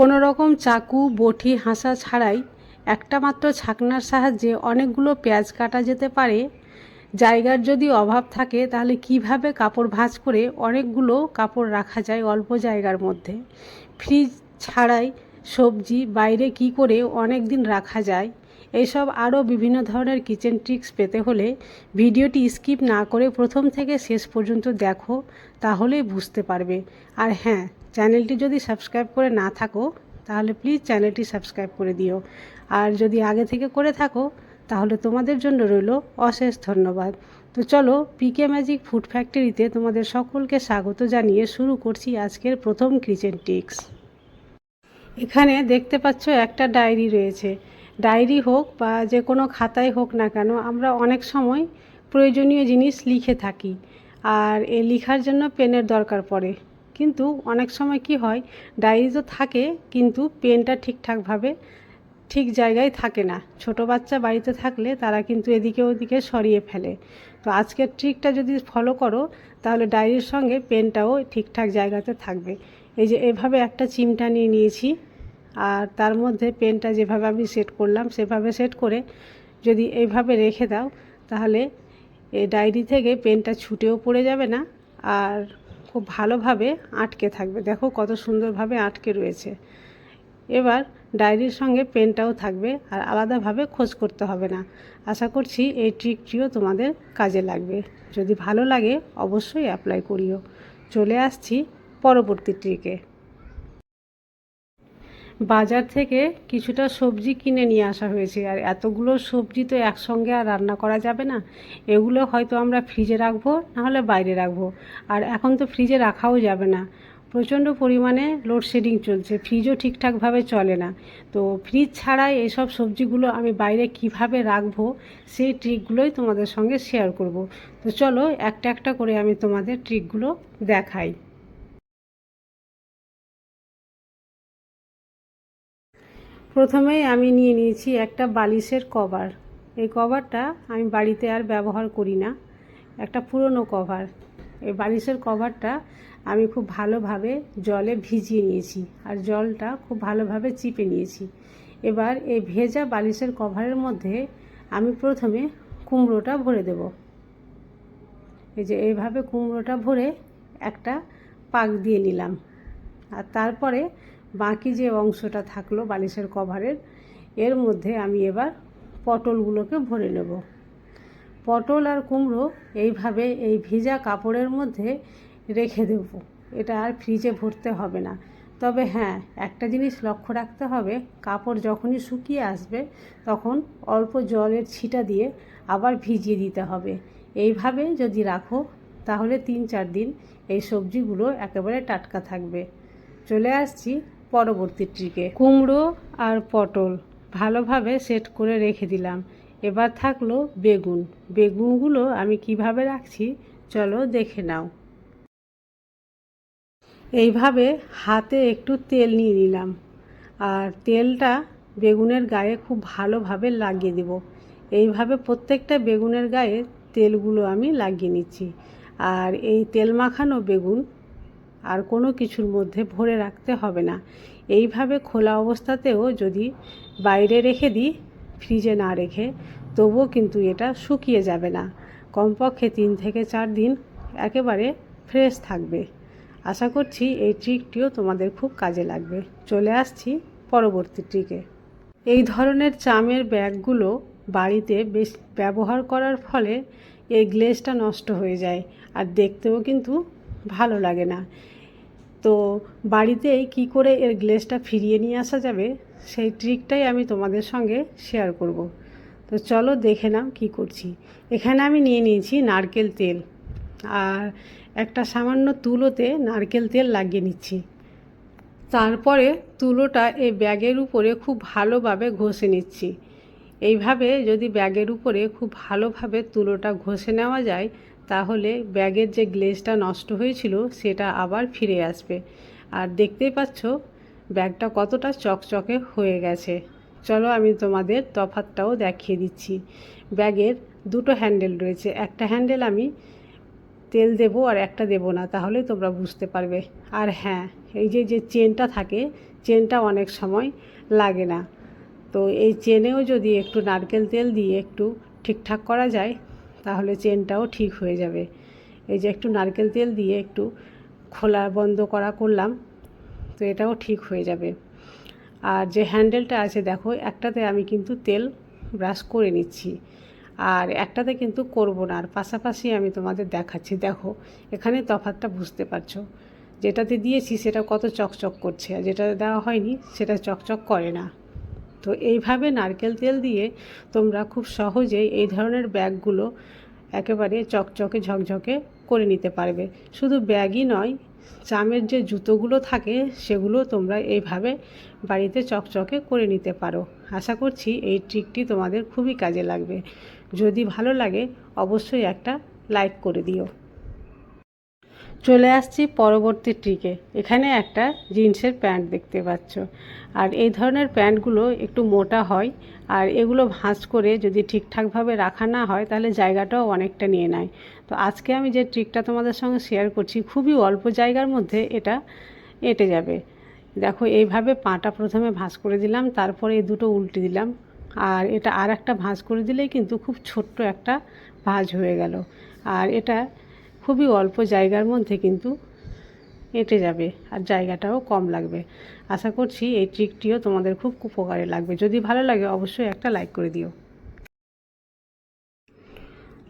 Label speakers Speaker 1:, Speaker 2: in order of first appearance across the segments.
Speaker 1: কোনো রকম চাকু, বটি, হাসা ছাড়াই একটা মাত্র ছাকনার সাহায্যে অনেকগুলো পেঁয়াজ কাটা যেতে পারে। জায়গার যদি অভাব থাকে, তাহলে কীভাবে কাপড় ভাঁজ করে অনেকগুলো কাপড় রাখা যায় অল্প জায়গার মধ্যে? ফ্রিজ ছাড়াই সবজি বাইরে কি করে অনেক দিন রাখা যায়? এইসব আরও বিভিন্ন ধরনের কিচেন ট্রিক্স পেতে হলে ভিডিওটি স্কিপ না করে প্রথম থেকে শেষ পর্যন্ত দেখো, তাহলেই বুঝতে পারবে। আর হ্যাঁ চ্যানেলটি যদি সাবস্ক্রাইব করে না থাকো, তাহলে প্লিজ চ্যানেলটি সাবস্ক্রাইব করে দিও। আর যদি আগে থেকে করে থাকো, তাহলে তোমাদের জন্য রইল অশেষ ধন্যবাদ। তো চলো পিকে ম্যাজিক ফুড ফ্যাক্টরিতে তোমাদের সকলকে স্বাগত জানিয়ে শুরু করছি আজকের প্রথম কিচেন টিক্স এখানে দেখতে পাচ্ছ একটা ডায়েরি রয়েছে। ডায়েরি হোক বা যে কোনো খাতায় হোক না কেন, আমরা অনেক সময় প্রয়োজনীয় জিনিস লিখে থাকি। আর এ লেখার জন্য পেনের দরকার পড়ে। কিন্তু অনেক সময় কি হয় ডায়েরি তো থাকে কিন্তু পেনটা ঠিকঠাকভাবে ঠিক জায়গায় থাকে না। ছোট বাচ্চা বাড়িতে থাকলে তারা কিন্তু এদিকে ওদিকে সরিয়ে ফেলে। তো আজকের ট্রিকটা যদি ফলো করো, তাহলে ডায়েরির সঙ্গে পেনটাও ঠিকঠাক জায়গাতে থাকবে। এই যে এভাবে একটা চিমটা নিয়ে নিয়েছি, আর তার মধ্যে পেনটা যেভাবে আমি সেট করলাম, সেভাবে সেট করে যদি এইভাবে রেখে দাও, তাহলে এই ডায়েরি থেকে পেনটা ছুটেও পড়ে যাবে না। আর খুব ভালোভাবে আটকে থাকবে। দেখো কত সুন্দরভাবে আটকে রয়েছে। এবার ডায়েরির সঙ্গে পেনটাও থাকবে আর আলাদাভাবে খোঁজ করতে হবে না। আশা করছি এই ট্রিকটিও তোমাদের কাজে লাগবে। যদি ভালো লাগে অবশ্যই অ্যাপ্লাই করিও। চলে আসছি পরবর্তী ট্রিকে। বাজার থেকে কিছুটা সবজি কিনে নিয়ে আসা হয়েছে। আর এতগুলো সবজি তো একসঙ্গে আর রান্না করা যাবে না। এগুলো হয়তো আমরা ফ্রিজে রাখব, নাহলে বাইরে রাখব। আর এখন তো ফ্রিজে রাখাও যাবে না। প্রচণ্ড পরিমাণে লোডশেডিং চলছে, ফ্রিজও ঠিকঠাকভাবে চলে না। তো ফ্রিজ ছাড়াই এসব সবজিগুলো আমি বাইরে কীভাবে রাখব, সেই ট্রিকগুলোই তোমাদের সঙ্গে শেয়ার করব। তো চলো, একটা একটা করে আমি তোমাদের ট্রিকগুলো দেখাই। প্রথমেই আমি নিয়ে নিয়েছি একটা বালিশের কভার। এই কভারটা আমি বাড়িতে আর ব্যবহার করি না। একটা পুরনো কভার। এই বালিশের কভারটা আমি খুব ভালোভাবে জলে ভিজিয়ে নিয়েছি আর জলটা খুব ভালোভাবে চিপে নিয়েছি। এবার এই ভেজা বালিশের কভারের মধ্যে আমি প্রথমে কুমড়োটা ভরে দেব। এই যে এইভাবে কুমড়োটা ভরে একটা পাক দিয়ে নিলাম। আর তারপরে বাকি যে অংশটা থাকল বালিশের কভারের, এর মধ্যে আমি এবার পটলগুলোকে ভরে নেব। পটল আর কুমড়ো এইভাবে এই ভিজা কাপড়ের মধ্যে রেখে দেব। এটা আর ফ্রিজে ভরতে হবে না। তবে হ্যাঁ একটা জিনিস লক্ষ্য রাখতে হবে, কাপড় যখনই শুকিয়ে আসবে তখন অল্প জলের ছিটা দিয়ে আবার ভিজিয়ে দিতে হবে। এইভাবে যদি রাখো তাহলে তিন চার দিন এই সবজিগুলো একেবারে টাটকা থাকবে। চলে আসছি পরবর্তী ট্রিকে। কুমড়ো আর পটল ভালোভাবে সেট করে রেখে দিলাম। এবার থাকল বেগুন। বেগুনগুলো আমি কীভাবে রাখছি, চলো দেখে নাও। এইভাবে হাতে একটু তেল নিয়ে নিলাম। আর তেলটা বেগুনের গায়ে খুব ভালোভাবে লাগিয়ে দেব। এইভাবে প্রত্যেকটা বেগুনের গায়ে তেলগুলো আমি লাগিয়ে নিচ্ছি। আর এই তেল মাখানো বেগুন আর কোনো কিছুর মধ্যে ভরে রাখতে হবে না। এইভাবে খোলা অবস্থাতেও যদি বাইরে রেখে দিই, ফ্রিজে না রেখে, তবুও কিন্তু এটা শুকিয়ে যাবে না। কমপক্ষে তিন থেকে চার দিন একেবারে ফ্রেশ থাকবে। আশা করছি এই ট্রিকটিও তোমাদের খুব কাজে লাগবে। চলে আসছি পরবর্তী ট্রিকে। এই ধরনের চামের ব্যাগগুলো বাড়িতে বেশ ব্যবহার করার ফলে এই গ্লেজটা নষ্ট হয়ে যায়। আর দেখতেও কিন্তু ভালো লাগে না। তো বাড়িতেই কি করে এর গ্লেজটা ফিরিয়ে নিয়ে আসা যাবে, সেই ট্রিকটাই আমি তোমাদের সঙ্গে শেয়ার করব। তো চলো দেখে নাও কি করছি। এখানে আমি নিয়ে নিয়েছি নারকেল তেল। আর একটা সামান্য তুলোতে নারকেল তেল লাগিয়ে নিচ্ছি। তারপরে তুলোটা এই ব্যাগের উপরে খুব ভালোভাবে ঘষে নিচ্ছি। এইভাবে যদি ব্যাগের উপরে খুব ভালোভাবে তুলোটা ঘষে নেওয়া যায় তাহলে ব্যাগের যে গ্লেজটা নষ্ট হয়েছিল সেটা আবার ফিরে আসবে। আর দেখতেই পাচ্ছ, ব্যাগটা কতটা চকচকে হয়ে গেছে। চলো আমি তোমাদের তফাতটাও দেখিয়ে দিচ্ছি। ব্যাগের দুটো হ্যান্ডেল রয়েছে। একটা হ্যান্ডেল আমি তেল দেবো আর একটা দেবো না, তাহলে তোমরা বুঝতে পারবে। আর হ্যাঁ এই যে যে চেনটা থাকে, চেনটা অনেক সময় লাগে না। তো এই চেনেও যদি একটু নারকেল তেল দিয়ে একটু ঠিকঠাক করা যায় তাহলে চেনটাও ঠিক হয়ে যাবে। এই যে একটু নারকেল তেল দিয়ে একটু খোলা বন্ধ করা করলাম, তো এটাও ঠিক হয়ে যাবে। আর যে হ্যান্ডেলটা আছে দেখো, একটাতে আমি কিন্তু তেল ব্রাশ করে নিচ্ছি, আর একটাতে কিন্তু করব না। আর পাশাপাশি আমি তোমাদের দেখাচ্ছি, দেখো, এখানে তফাতটা বুঝতে পারছ। যেটাতে দিয়েছি সেটা কত চকচক করছে, আর যেটা দেওয়া হয়নি সেটা চকচক করে না। তো এইভাবে নারকেল তেল দিয়ে তোমরা খুব সহজেই এই ধরনের ব্যাগগুলো একেবারে চকচকে ঝকঝকে করে নিতে পারবে। শুধু ব্যাগই নয়, চামের যে জুতোগুলো থাকে সেগুলো তোমরা এইভাবে বাড়িতে চকচকে করে নিতে পারো। আশা করছি এই ট্রিকটি তোমাদের খুবই কাজে লাগবে। যদি ভালো লাগে, অবশ্যই একটা লাইক করে দিও। চলে আসছি পরবর্তী ট্রিকে। এখানে একটা জিন্সের প্যান্ট দেখতে পাচ্ছ। আর এই ধরনের প্যান্টগুলো একটু মোটা হয়, আর এগুলো ভাঁজ করে যদি ঠিকঠাকভাবে রাখা না হয়, তাহলে জায়গাটাও অনেকটা নিয়ে নেয়। তো আজকে আমি যে ট্রিকটা তোমাদের সঙ্গে শেয়ার করছি, খুবই অল্প জায়গার মধ্যে এটা এঁটে যাবে। দেখো, এইভাবে পাটা প্রথমে ভাঁজ করে দিলাম, তারপরে এই দুটো উল্টে দিলাম। আর এটা আর একটা ভাঁজ করে দিলেই কিন্তু খুব ছোট্ট একটা ভাঁজ হয়ে গেল। আর এটা খুবই অল্প জায়গার মধ্যে কিন্তু এঁটে যাবে আর জায়গাটাও কম লাগবে। আশা করছি এই ট্রিকটিও তোমাদের খুব উপকারে লাগবে। যদি ভালো লাগে অবশ্যই একটা লাইক করে দিও।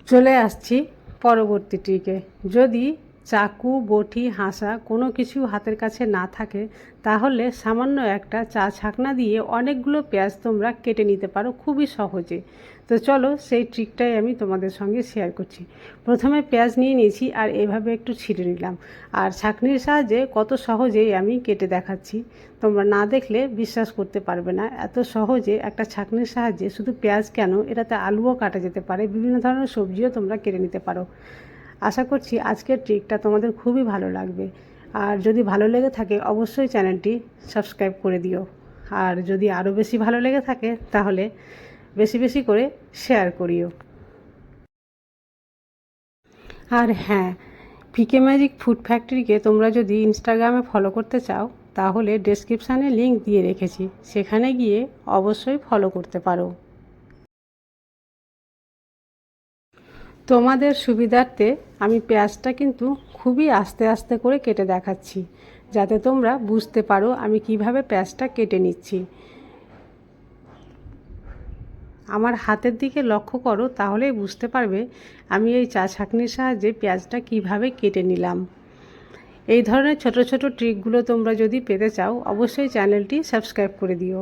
Speaker 1: চলে আসছি পরবর্তী ট্রিকে যদি চাকু, বটি, হাসা কোনো কিছু হাতের কাছে না থাকে, তাহলে সামান্য একটা চা ছাকনা দিয়ে অনেকগুলো পেঁয়াজ তোমরা কেটে নিতে পারো খুবই সহজে। তো চলো সেই ট্রিকটাই আমি তোমাদের সঙ্গে শেয়ার করছি। প্রথমে পেঁয়াজ নিয়ে নিয়েছি আর এভাবে একটু ছিঁড়ে নিলাম। আর ছাকনির সাহায্যে কত সহজেই আমি কেটে দেখাচ্ছি। তোমরা না দেখলে বিশ্বাস করতে পারবে না, এত সহজে একটা ছাকনির সাহায্যে শুধু পেঁয়াজ কেন? এটাতে আলুও কাটা যেতে পারে, বিভিন্ন ধরনের সবজিও তোমরা কেটে নিতে পারো। আশা করছি আজকের ট্রিকটা তোমাদের খুবই ভালো লাগবে। আর যদি ভালো লেগে থাকে, অবশ্যই চ্যানেলটি সাবস্ক্রাইব করে দিও। আর যদি আরও বেশি ভালো লেগে থাকে, তাহলে বেশি বেশি করে শেয়ার করিও। আর হ্যাঁ পিকে ম্যাজিক ফুড ফ্যাক্টরিকে তোমরা যদি ইনস্টাগ্রামে ফলো করতে চাও, তাহলে ডেসক্রিপশানে লিংক দিয়ে রেখেছি। সেখানে গিয়ে অবশ্যই ফলো করতে পারো। তোমাদের সুবিধার্থে আমি পেঁয়াজটা কিন্তু খুবই আস্তে আস্তে করে কেটে দেখাচ্ছি, যাতে তোমরা বুঝতে পারো আমি কীভাবে পেঁয়াজটা কেটে নিচ্ছি। আমার হাতের দিকে লক্ষ্য করো, তাহলেই বুঝতে পারবে আমি এই চা ছাঁকনির সাহায্যে পেঁয়াজটা কীভাবে কেটে নিলাম। এই ধরনের ছোট ছোট ট্রিকগুলো তোমরা যদি পেতে চাও, অবশ্যই চ্যানেলটি সাবস্ক্রাইব করে দিও।